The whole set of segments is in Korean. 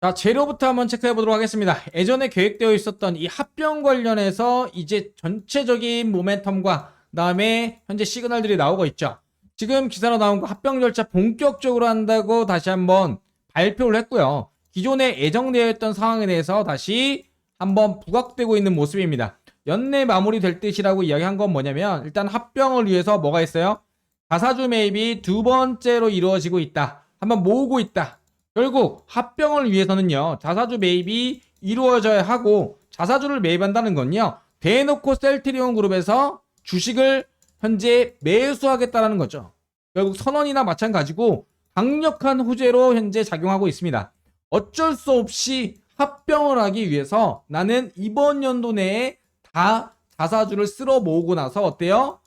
자, 재료부터 한번 체크해 보도록 하겠습니다. 예전에 계획되어 있었던 이 합병 관련해서 이제 전체적인 모멘텀과 그다음에 현재 시그널들이 나오고 있죠. 지금 기사로 나온 거 합병 절차 본격적으로 한다고 다시 한번 발표를 했고요. 기존에 예정되어 있던 상황에 대해서 다시 한번 부각되고 있는 모습입니다. 연내 마무리될 듯이라고 이야기한 건 뭐냐면 일단 합병을 위해서 뭐가 있어요? 자사주 매입이 두 번째로 이루어지고 있다. 한번 모으고 있다. 결국 합병을 위해서는요. 자사주 매입이 이루어져야 하고 자사주를 매입한다는 건요. 대놓고 셀트리온 그룹에서 주식을 현재 매수하겠다라는 거죠. 결국 선언이나 마찬가지고 강력한 후재로 현재 작용하고 있습니다. 어쩔 수 없이 합병을 하기 위해서 나는 이번 연도 내에 다 자사주를 쓸어 모으고 나서 어때요?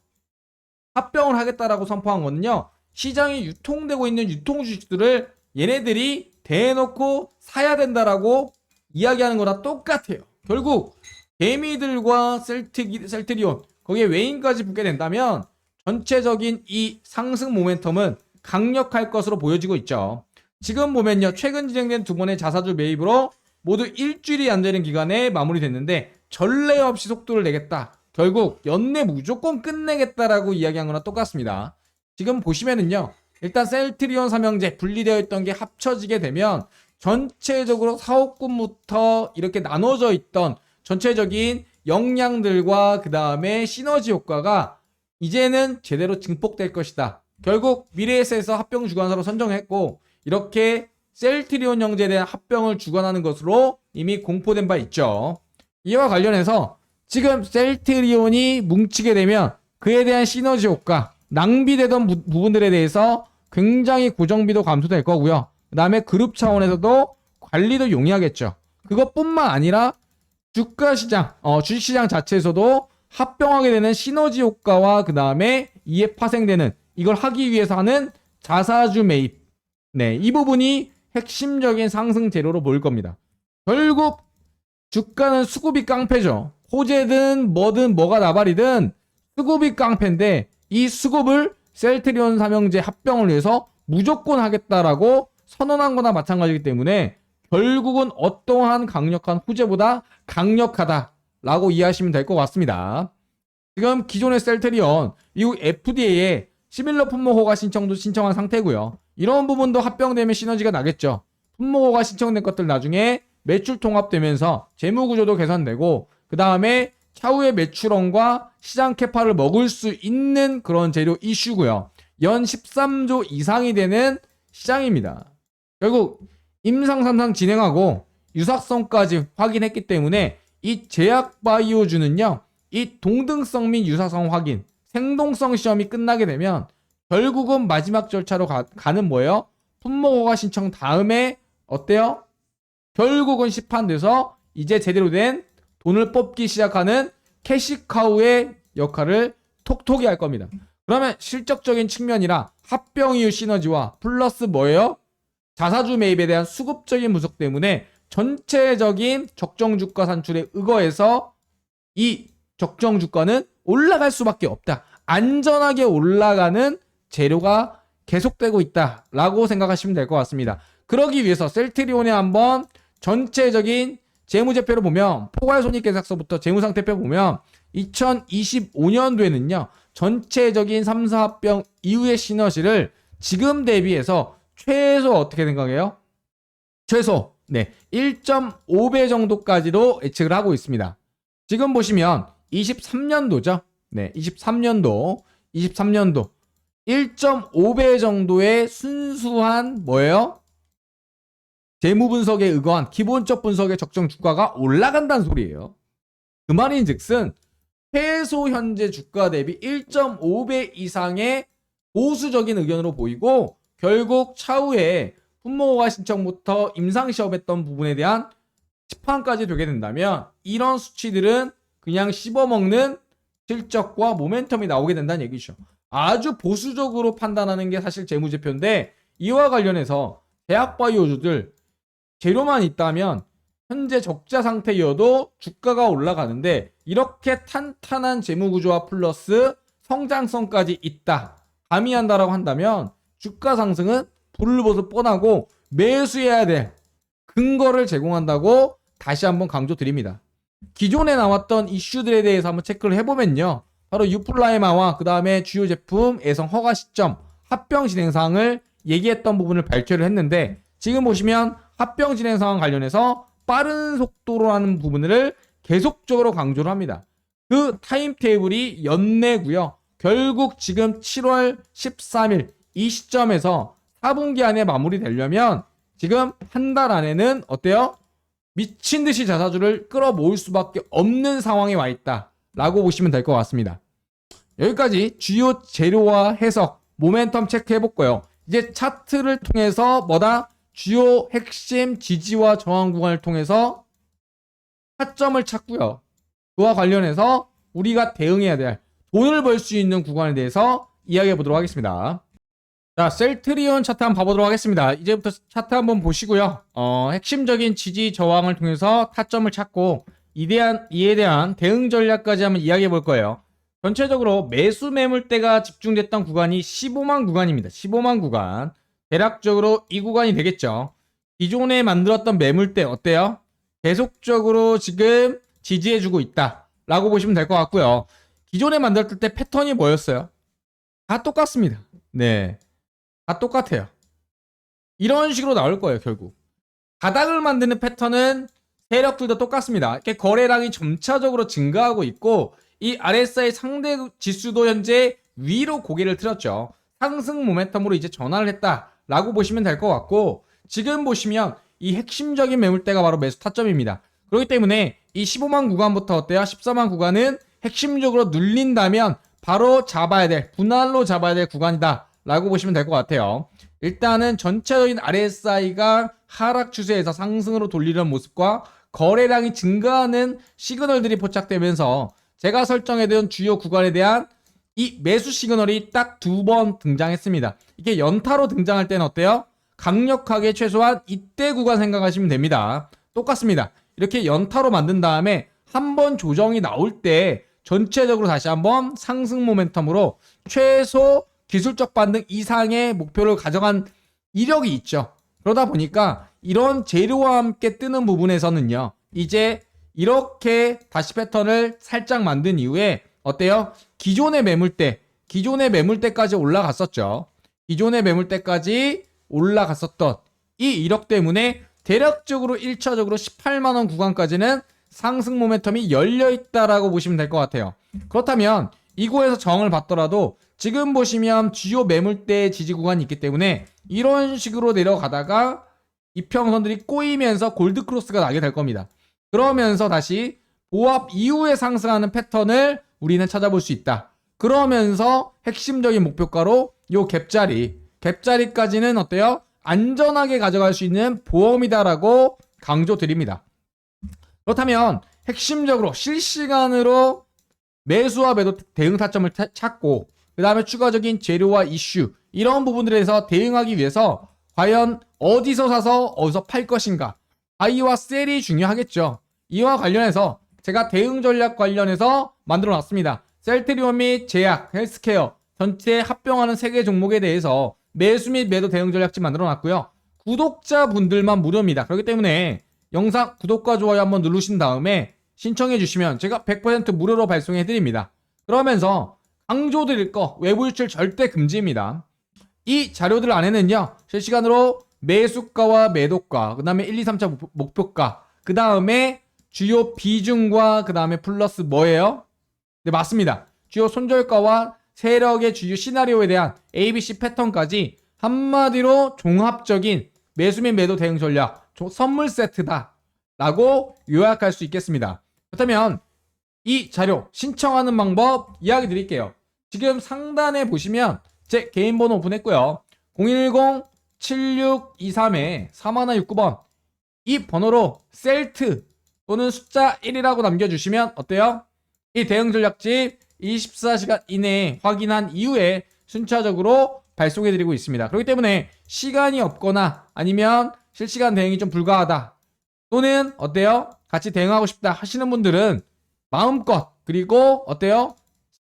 합병을 하겠다라고 선포한 거는요. 시장에 유통되고 있는 유통 주식들을 얘네들이 대놓고 사야 된다라고 이야기하는 거랑 똑같아요. 결국 개미들과 셀트, 셀트리온 거기에 외인까지 붙게 된다면 전체적인 이 상승 모멘텀은 강력할 것으로 보여지고 있죠. 지금 보면요. 최근 진행된 두 번의 자사주 매입으로 모두 일주일이 안 되는 기간에 마무리됐는데 전례 없이 속도를 내겠다. 결국 연내 무조건 끝내겠다라고 이야기한 거랑 똑같습니다. 지금 보시면은요. 일단 셀트리온 삼형제 분리되어 있던 게 합쳐지게 되면 전체적으로 사업군부터 이렇게 나눠져 있던 전체적인 역량들과 그 다음에 시너지 효과가 이제는 제대로 증폭될 것이다. 결국 미래에셋에서 합병 주관사로 선정했고 이렇게 셀트리온 형제에 대한 합병을 주관하는 것으로 이미 공포된 바 있죠. 이와 관련해서 지금 셀트리온이 뭉치게 되면 그에 대한 시너지 효과, 낭비되던 부, 부분들에 대해서 굉장히 고정비도 감소될 거고요. 그 다음에 그룹 차원에서도 관리도 용이하겠죠. 그것뿐만 아니라 주가 시장, 어, 주식 시장 자체에서도 합병하게 되는 시너지 효과와 그 다음에 이에 파생되는 이걸 하기 위해서 하는 자사주 매입. 네, 이 부분이 핵심적인 상승 재료로 보일 겁니다. 결국 주가는 수급이 깡패죠. 호재든 뭐든 뭐가 나발이든 수급이 깡패인데 이 수급을 셀트리온 삼형제 합병을 위해서 무조건 하겠다라고 선언한 거나 마찬가지이기 때문에 결국은 어떠한 강력한 후재보다 강력하다라고 이해하시면 될 것 같습니다. 지금 기존의 셀트리온 미국 FDA에 시밀러 품목 허가 신청도 신청한 상태고요. 이런 부분도 합병되면 시너지가 나겠죠. 품목 허가 신청된 것들 나중에 매출 통합되면서 재무 구조도 개선되고 그 다음에 차후에 매출원과 시장 캐파를 먹을 수 있는 그런 재료 이슈고요. 연 13조 이상이 되는 시장입니다. 결국 임상 3상 진행하고 유사성까지 확인했기 때문에 이 제약 바이오주는요. 이 동등성 및 유사성 확인, 생동성 시험이 끝나게 되면 결국은 마지막 절차로 가, 는 뭐예요? 품목 허가 신청 다음에 어때요? 결국은 시판돼서 이제 제대로 된 돈을 뽑기 시작하는 캐시카우의 역할을 톡톡히 할 겁니다. 그러면 실적적인 측면이라 합병 이후 시너지와 플러스 뭐예요? 자사주 매입에 대한 수급적인 분석 때문에 전체적인 적정 주가 산출에 의거해서 이 적정 주가는 올라갈 수밖에 없다. 안전하게 올라가는 재료가 계속되고 있다라고 생각하시면 될 것 같습니다. 그러기 위해서 셀트리온에 한번 전체적인 재무제표를 보면 포괄손익계산서부터 재무상태표 보면 2025년도에는요 전체적인 3사 합병 이후의 시너지를 지금 대비해서 최소 어떻게 생각해요? 최소 네 1.5배 정도까지도 예측을 하고 있습니다. 지금 보시면 23년도죠. 네 23년도 23년도 1.5배 정도의 순수한 뭐예요? 재무 분석에 의거한 기본적 분석의 적정 주가가 올라간다는 소리예요. 그 말인 즉슨 최소 현재 주가 대비 1.5배 이상의 보수적인 의견으로 보이고 결국 차후에 품목허가 신청부터 임상시험했던 부분에 대한 시판까지 되게 된다면 이런 수치들은 그냥 씹어먹는 실적과 모멘텀이 나오게 된다는 얘기죠. 아주 보수적으로 판단하는 게 사실 재무제표인데 이와 관련해서 대학바이오주들 재료만 있다면 현재 적자 상태여도 주가가 올라가는데 이렇게 탄탄한 재무 구조와 플러스 성장성까지 있다. 가미한다라고 한다면 주가 상승은 불을 보듯 뻔하고 매수해야 될 근거를 제공한다고 다시 한번 강조드립니다. 기존에 나왔던 이슈들에 대해서 한번 체크를 해보면요. 바로 유플라이마와 그 다음에 주요 제품 애성 허가 시점, 합병 진행 사항을 얘기했던 부분을 발표를 했는데 지금 보시면 합병 진행 상황 관련해서 빠른 속도로 하는 부분을 계속적으로 강조를 합니다. 그 타임 테이블이 연내고요. 결국 지금 7월 13일 이 시점에서 4분기 안에 마무리되려면 지금 한 달 안에는 어때요? 미친 듯이 자사주를 끌어모을 수밖에 없는 상황에 와 있다라고 보시면 될 것 같습니다. 여기까지 주요 재료와 해석, 모멘텀 체크해 볼거요 이제 차트를 통해서 뭐다? 주요 핵심 지지와 저항 구간을 통해서 타점을 찾고요. 그와 관련해서 우리가 대응해야 될 돈을 벌 수 있는 구간에 대해서 이야기해 보도록 하겠습니다. 자, 셀트리온 차트 한번 봐보도록 하겠습니다. 이제부터 차트 한번 보시고요. 어, 핵심적인 지지 저항을 통해서 타점을 찾고 이에 대한, 이에 대한 대응 전략까지 한번 이야기해 볼 거예요. 전체적으로 매수 매물대가 집중됐던 구간이 15만 구간입니다. 15만 구간. 대략적으로 이 구간이 되겠죠. 기존에 만들었던 매물대 어때요? 계속적으로 지금 지지해주고 있다. 라고 보시면 될 것 같고요. 기존에 만들었을 때 패턴이 뭐였어요? 다 똑같습니다. 네. 다 똑같아요. 이런 식으로 나올 거예요, 결국. 바닥을 만드는 패턴은 세력들도 똑같습니다. 이렇게 거래량이 점차적으로 증가하고 있고, 이 RSI 상대 지수도 현재 위로 고개를 틀었죠. 상승 모멘텀으로 이제 전환을 했다 라고 보시면 될 것 같고, 지금 보시면 이 핵심적인 매물대가 바로 매수 타점입니다. 그렇기 때문에 이 15만 구간부터 어때요? 14만 구간은 핵심적으로 눌린다면 바로 잡아야 될, 분할로 잡아야 될 구간이다. 라고 보시면 될 것 같아요. 일단은 전체적인 RSI가 하락 추세에서 상승으로 돌리는 모습과 거래량이 증가하는 시그널들이 포착되면서 제가 설정해둔 주요 구간에 대한 이 매수 시그널이 딱 두 번 등장했습니다. 이게 연타로 등장할 때는 어때요? 강력하게 최소한 이때 구간 생각하시면 됩니다. 똑같습니다. 이렇게 연타로 만든 다음에 한 번 조정이 나올 때 전체적으로 다시 한번 상승 모멘텀으로 최소 기술적 반등 이상의 목표를 가져간 이력이 있죠. 그러다 보니까 이런 재료와 함께 뜨는 부분에서는요. 이제 이렇게 다시 패턴을 살짝 만든 이후에 어때요? 기존의 매물대, 기존의 매물대까지 올라갔었죠. 기존의 매물대까지 올라갔었던 이 이력 때문에 대략적으로 1차적으로 18만원 구간까지는 상승 모멘텀이 열려 있다라고 보시면 될 것 같아요. 그렇다면 이곳에서 정을 받더라도 지금 보시면 주요 매물대 지지 구간이 있기 때문에 이런 식으로 내려가다가 이평선들이 꼬이면서 골드 크로스가 나게 될 겁니다. 그러면서 다시 보합 이후에 상승하는 패턴을 우리는 찾아볼 수 있다. 그러면서 핵심적인 목표가로 요 갭자리, 갭자리까지는 어때요? 안전하게 가져갈 수 있는 보험이다라고 강조드립니다. 그렇다면 핵심적으로 실시간으로 매수와 매도 대응 타점을 타- 찾고 그 다음에 추가적인 재료와 이슈 이런 부분들에 대해서 대응하기 위해서 과연 어디서 사서 어디서 팔 것인가 바이와 셀이 중요하겠죠. 이와 관련해서 제가 대응 전략 관련해서 만들어 놨습니다. 셀트리온 및 제약, 헬스케어 전체 합병하는 세개 종목에 대해서 매수 및 매도 대응 전략집 만들어 놨고요. 구독자분들만 무료입니다. 그렇기 때문에 영상 구독과 좋아요 한번 누르신 다음에 신청해 주시면 제가 100% 무료로 발송해 드립니다. 그러면서 강조 드릴 거 외부 유출 절대 금지입니다. 이 자료들 안에는요 실시간으로 매수가와 매도가 그 다음에 1, 2, 3차 목표가 그 다음에 주요 비중과 그 다음에 플러스 뭐예요? 네 맞습니다. 주요 손절가와 세력의 주요 시나리오에 대한 ABC 패턴까지 한마디로 종합적인 매수 및 매도 대응 전략 조- 선물 세트다 라고 요약할 수 있겠습니다. 그렇다면 이 자료 신청하는 방법 이야기 드릴게요. 지금 상단에 보시면 제 개인 번호 오픈했고요. 010-7623에 3169번 이 번호로 셀트 또는 숫자 1이라고 남겨주시면 어때요? 이 대응 전략집 24시간 이내에 확인한 이후에 순차적으로 발송해드리고 있습니다. 그렇기 때문에 시간이 없거나 아니면 실시간 대응이 좀 불가하다 또는 어때요? 같이 대응하고 싶다 하시는 분들은 마음껏 그리고 어때요?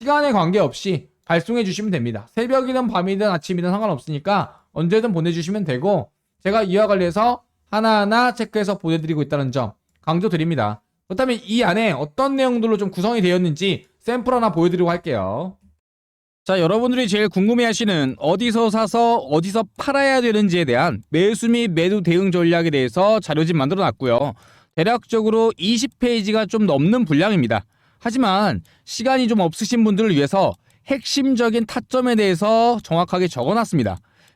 시간에 관계없이 발송해 주시면 됩니다. 새벽이든 밤이든 아침이든 상관없으니까 언제든 보내주시면 되고 제가 이와 관련해서 하나하나 체크해서 보내드리고 있다는 점 강조드립니다. 그렇다면 이 안에 어떤 내용들로 좀 구성이 되었는지 샘플 하나 보여드리고 할게요. 자, 여러분들이 제일 궁금해하시는 어디서 사서 어디서 팔아야 되는지에 대한 매수 및 매도 대응 전략에 대해서 자료집 만들어 놨고요. 대략적으로 20페이지가 좀 넘는 분량입니다. 하지만 시간이 좀 없으신 분들을 위해서 핵심적인 타점에 대해서 정확하게 적어 놨습니다.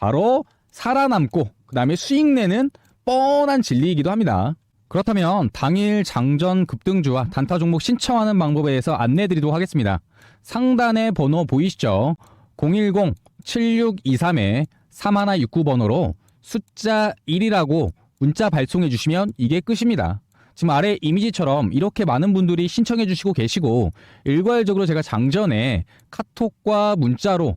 바로 살아남고, 그 다음에 수익 내는 뻔한 진리이기도 합니다. 그렇다면 당일 장전 급등주와 단타 종목 신청하는 방법에 대해서 안내 드리도록 하겠습니다. 상단에 번호 보이시죠? 010-7623에 3169번호로 숫자 1이라고 문자 발송해 주시면 이게 끝입니다. 지금 아래 이미지처럼 이렇게 많은 분들이 신청해 주시고 계시고 일괄적으로 제가 장전에 카톡과 문자로